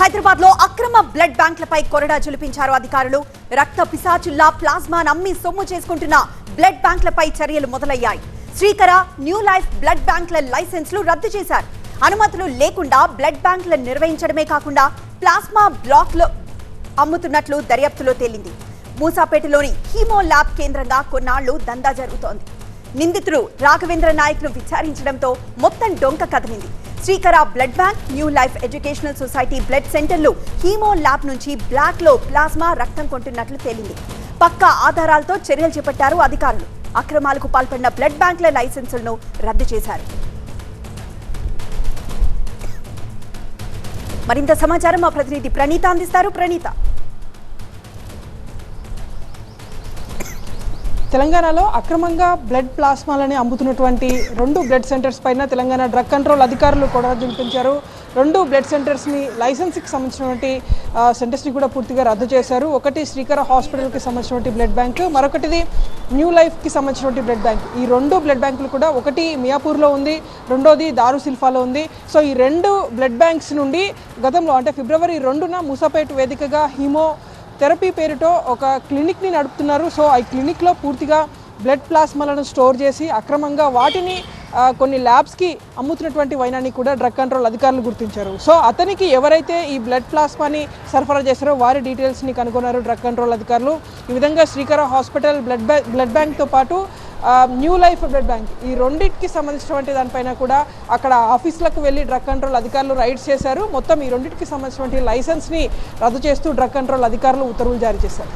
హైదరాబాద్లో అక్రమ బ్లడ్ బ్యాంకులపై కొరడా జులిపించారు అధికారులు. రక్త పిశాచుల్లా ప్లాస్మా నమ్మి సొమ్ము చేసుకుంటున్న బ్లడ్ బ్యాంకులపై చర్యలు మొదలయ్యాయి. శ్రీకర న్యూ లైఫ్ బ్లడ్ బ్యాంకుల లైసెన్స్లు రద్దు చేశారు. అనుమతులు లేకుండా బ్లడ్ బ్యాంకులు నిర్వహించడమే కాకుండా ప్లాస్మా బ్లాక్లు అమ్ముతున్నట్లు దర్యాప్తులో తేలింది. మూసాపేటలోని హీమో ల్యాబ్ కేంద్రంగా కొన్నాళ్ళు దందా జరుగుతోంది. నిందితుడు రాఘవేంద్ర నాయక్ను విచారించడంతో మొత్తం డొంక కదిలింది. Srikara blood bank new life educational society blood సెంటర్లు హీమో ల్యాబ్ నుంచి బ్లాక్లో ప్లాస్మా రక్తం కొంటున్నట్లు తేలింది. పక్కా ఆధారాలతో చర్యలు చేపట్టారు అధికారులు. అక్రమాలకు పాల్పడిన బ్లడ్ బ్యాంకుల లైసెన్సులను రద్దు చేశారు. మరింత సమాచారం మా ప్రతినిధి ప్రణీత అందిస్తారు. ప్రణీత. తెలంగాణలో అక్రమంగా బ్లడ్ ప్లాస్మాలని అమ్ముతున్నటువంటి రెండు బ్లడ్ సెంటర్స్ పైన తెలంగాణ డ్రగ్ కంట్రోల్ అధికారులు కూడా దింపించారు. రెండు బ్లడ్ సెంటర్స్ని లైసెన్స్కి సంబంధించినటువంటి సెంటర్స్ని కూడా పూర్తిగా రద్దు చేశారు. ఒకటి శ్రీకర హాస్పిటల్కి సంబంధించినటువంటి బ్లడ్ బ్యాంక్ మరొకటిది న్యూ లైఫ్కి సంబంధించినటువంటి బ్లడ్ బ్యాంక్. ఈ రెండు బ్లడ్ బ్యాంకులు కూడా ఒకటి మియాపూర్లో ఉంది రెండోది దారుసిల్ఫాలో ఉంది. సో ఈ రెండు బ్లడ్ బ్యాంక్స్ నుండి గతంలో అంటే ఫిబ్రవరి రెండున మూసాపేట వేదికగా హీమో థెరపీ పేరుతో ఒక క్లినిక్ని నడుపుతున్నారు. సో ఆ క్లినిక్లో పూర్తిగా బ్లడ్ ప్లాస్మాలను స్టోర్ చేసి అక్రమంగా వాటిని కొన్ని ల్యాబ్స్కి అమ్ముతున్నటువంటి వైనాన్ని కూడా డ్రగ్ కంట్రోల్ అధికారులు గుర్తించారు. సో అతనికి ఎవరైతే ఈ బ్లడ్ ప్లాస్మాని సరఫరా చేశారో వారి డీటెయిల్స్ని కనుగొన్నారు డ్రగ్ కంట్రోల్ అధికారులు. ఈ విధంగా Srikara hospital blood bank blood బ్యాంక్తో పాటు న్యూ లైఫ్ బ్లడ్ బ్యాంక్ ఈ రెండింటికి సంబంధించినటువంటి దానిపైన కూడా అక్కడ ఆఫీసులకు వెళ్ళి డ్రగ్ కంట్రోల్ అధికారులు రైడ్స్ చేశారు. మొత్తం ఈ రెండింటికి సంబంధించినటువంటి లైసెన్స్ని రద్దు చేస్తూ డ్రగ్ కంట్రోల్ అధికారులు ఉత్తర్వులు జారీ చేశారు.